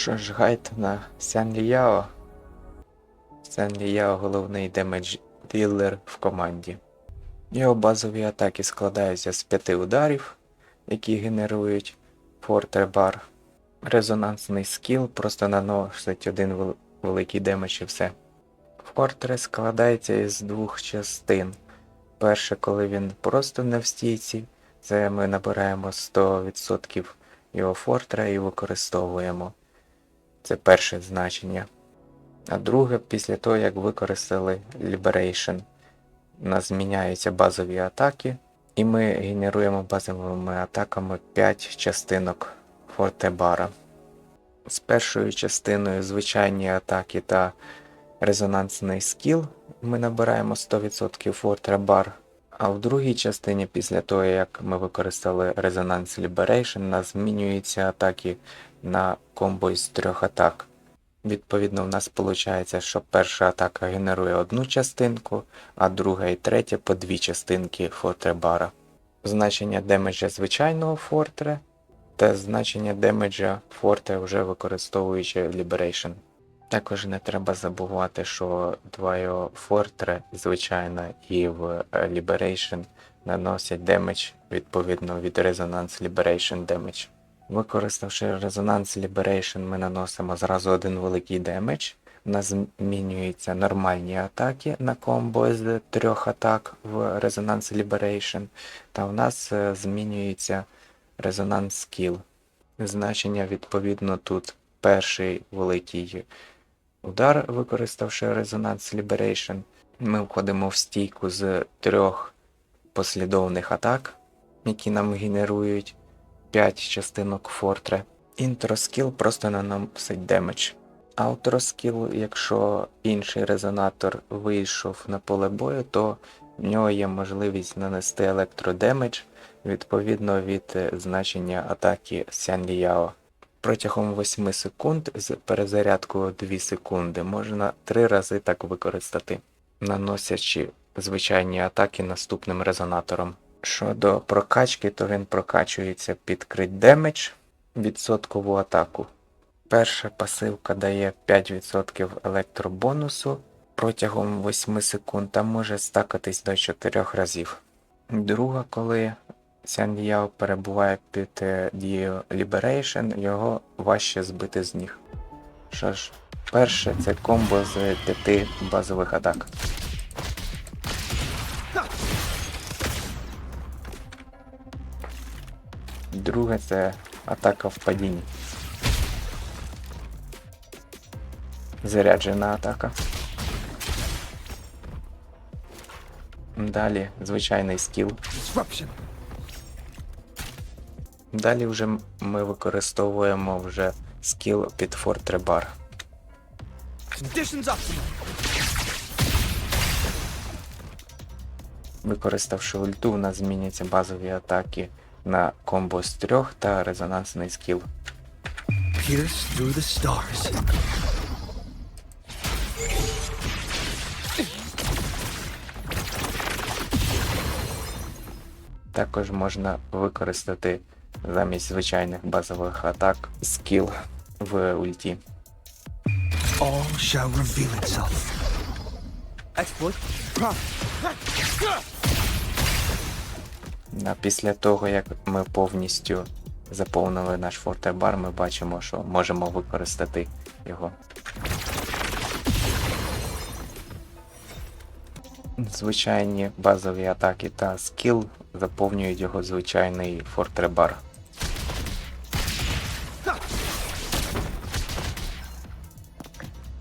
Що ж, гайд на Сян Ліяо. Сян Ліяо головний демедж ділер в команді. Його базові атаки складаються з п'яти ударів, які генерують фортребар. Резонансний скіл просто наносить один великий демедж і все. Фортрес складається із двох частин. Перше, коли він просто не в стійці, це ми набираємо 100% його фортра і використовуємо. Це перше значення. А друге, після того, як використали Liberation, у нас зміняються базові атаки, і ми генеруємо базовими атаками 5 частинок фортебара. З першою частиною звичайні атаки та резонансний скіл ми набираємо 100% фортребар. А в другій частині, після того, як ми використали Resonance Liberation, у нас змінюються атаки на комбо із трьох атак. Відповідно, в нас виходить, що перша атака генерує одну частинку, а друга і третя по дві частинки фортребара. Значення демеджа звичайного фортре та значення демеджа форте вже використовуючи Liberation. Також не треба забувати, що два його фортре, звичайно, і в Liberation наносять демедж відповідно від Resonance Liberation Damage. Використавши Resonance Liberation, ми наносимо зразу один великий демедж. У нас змінюються нормальні атаки на комбо з трьох атак в Resonance Liberation, та у нас е, змінюється Resonance Skill. Значення відповідно тут перший великий удар, використавши Resonance Liberation. Ми входимо в стійку з трьох послідовних атак, які нам генерують 5 частинок фортре. Інтроскіл просто наносить демедж. Аутроскіл, якщо інший резонатор вийшов на поле бою, то в нього є можливість нанести електродемедж відповідно від е, значення атаки Сян Ліяо. Протягом 8 секунд з перезарядкою 2 секунди можна 3 рази так використати, наносячи звичайні атаки наступним резонатором. Щодо прокачки, то він прокачується під крит демедж, відсоткову атаку. Перша пасивка дає 5% електробонусу протягом 8 секунд та може стакатись до 4 разів. Друга, коли Сян Ліяо перебуває під е, дією Liberation, його важче збити з ніг. Що ж, перше це комбо з 5 базових атак. Друге це атака в падінні. Заряджена атака. Далі звичайний скіл. Далі вже ми використовуємо вже скіл під фортребар. Використавши ульту, у нас зміняться базові атаки на комбо з трьох та резонансний скіл. Pierce through the stars. Також можна використати замість звичайних базових атак скіл в ульті. All shall reveal itself. Exploit. Після того, як ми повністю заповнили наш фортребар, ми бачимо, що можемо використати його. Звичайні базові атаки та скіл заповнюють його звичайний фортребар.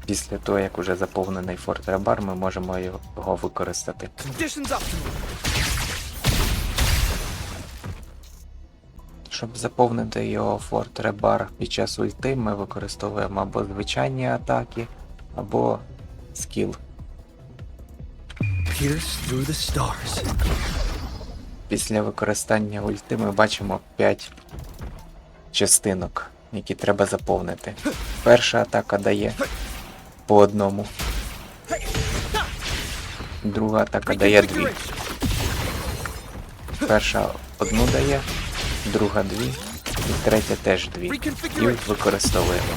Після того, як уже заповнений фортребар, ми можемо його використати. Щоб заповнити його фортребар під час ульти, ми використовуємо або звичайні атаки, або скіл. Pierce through the stars. Після використання ульти ми бачимо 5 частинок, які треба заповнити. Перша атака дає по одному. Друга атака дає дві. Перша одну дає, друга дві, і третя теж дві. І використовуємо.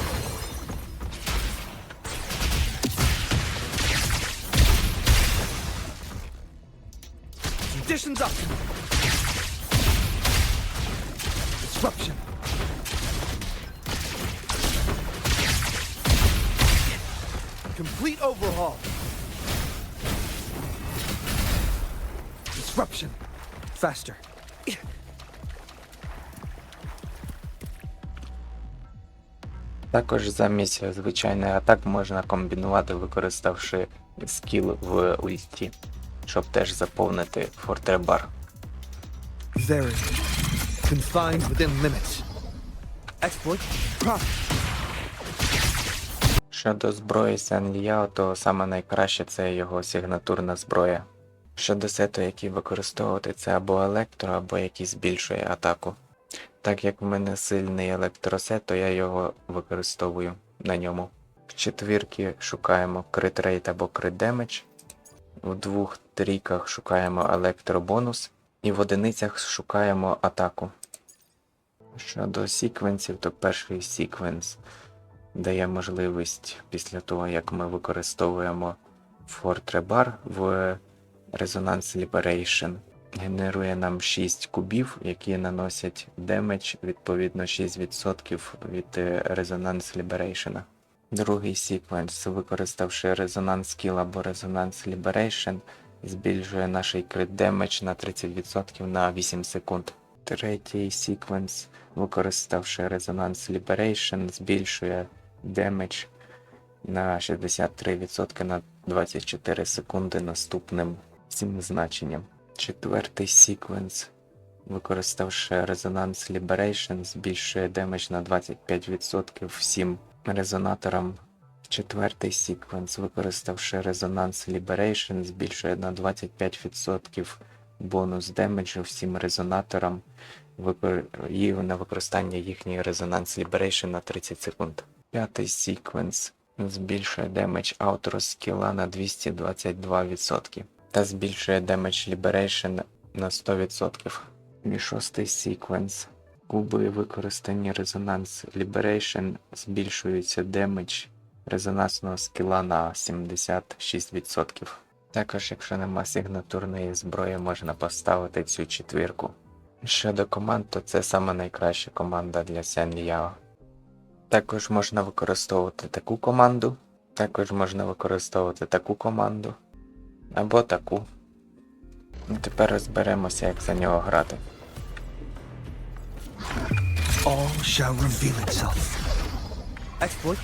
Complete overhaul. Disruption. Faster. Також замість звичайних атак можна комбінувати, використавши скіл в ульті, щоб теж заповнити фортребар. Confined within limits. Exploit. Щодо зброї Сен Ліяо, то саме найкраще це його сигнатурна зброя. Щодо сету, який використовувати, це або електро, або який збільшує атаку. Так як в мене сильний електросет, то я його використовую на ньому. В четвірки шукаємо крит рейт або крит демедж. В двох трійках шукаємо електробонус. І в одиницях шукаємо атаку. Щодо секвенсів, то перший секвенс дає можливість після того, як ми використовуємо Fortrebar в Resonance Liberation. Генерує нам 6 кубів, які наносять демедж, відповідно 6% від е, Resonance Liberation. Другий секвенс, використавши Resonance Skill або Resonance Liberation, збільшує наш крит демедж на 30% на 8 секунд. Третій секвенс, використавши Resonance Liberation, збільшує демедж на 63% на 24 секунди наступним цим значенням. Четвертий секвенс, використавши Resonance Liberation, збільшує демедж на 25% всім резонаторам. Четвертий секвенс, використавши Resonance Liberation, збільшує на 25% бонус демеджу всім резонаторам і на використання їхньої Resonance Liberation на 30 секунд. П'ятий секвенс збільшує демедж аутро скіла на 222% та збільшує демедж Liberation на 100%. І шостий секвенс. Куби використані резонанс Liberation збільшується демедж резонансного скіла на 76%. Також, якщо нема сигнатурної зброї, можна поставити цю четвірку. Щодо команд, то це саме найкраща команда для Сен Ліао. Також можна використовувати таку команду, також можна використовувати таку команду або таку. Ну, Тепер розберемося, як за нього грати. All shall reveal itself. Exploit.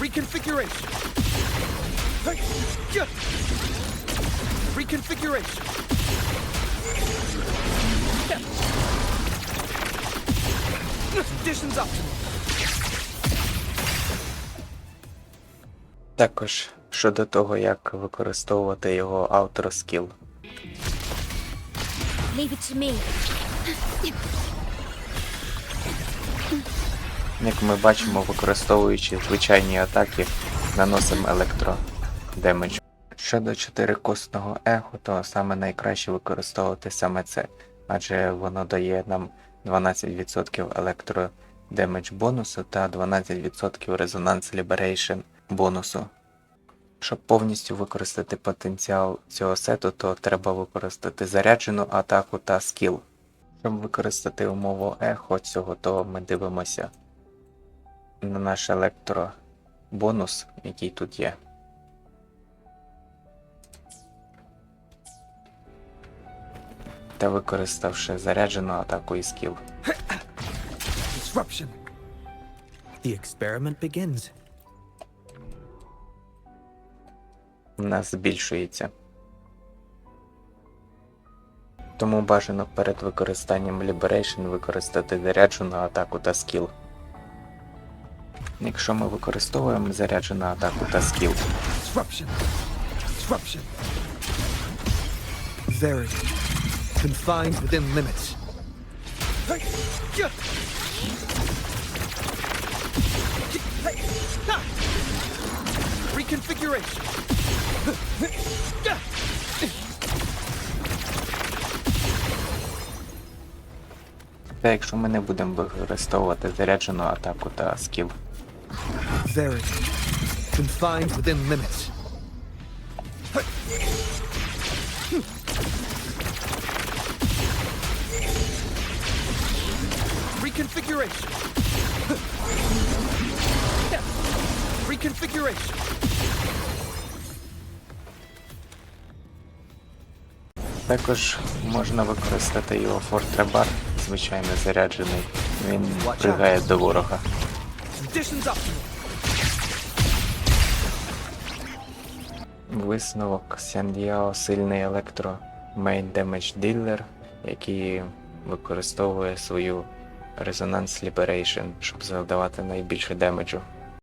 Reconfiguration. Reconfiguration. Conditions optimal. Також щодо того, як використовувати його автор скіл. Як ми бачимо, використовуючи звичайні атаки, наносимо електро демедж. Щодо чотирикосного ехо, то саме найкраще використовувати саме це, адже воно дає нам 12% електро демедж бонусу та 12% резонанс Liberation бонусу. Щоб повністю використати потенціал цього сету, то треба використати заряджену атаку та скіл. Щоб використати умову ехо цього, то ми дивимося на наш електро бонус, який тут є. Та використавши заряджену атаку і скіл. The experiment begins. Нас збільшується. Тому бажано перед використанням Liberation використати заряджену атаку та скіл. Якщо ми використовуємо заряджену атаку та скіл. Confined within limits configuration. Та якщо ми не будемо використовувати заряджену атаку та скіл. Verity. Confined within limits. Reconfiguration. Reconfiguration. Також можна використати його фортребар, звичайно заряджений. Він пригає до ворога. Висновок Сяндіао сильний електро Main Damage Dealer, який використовує свою Resonance Liberation, щоб завдавати найбільше демеджу.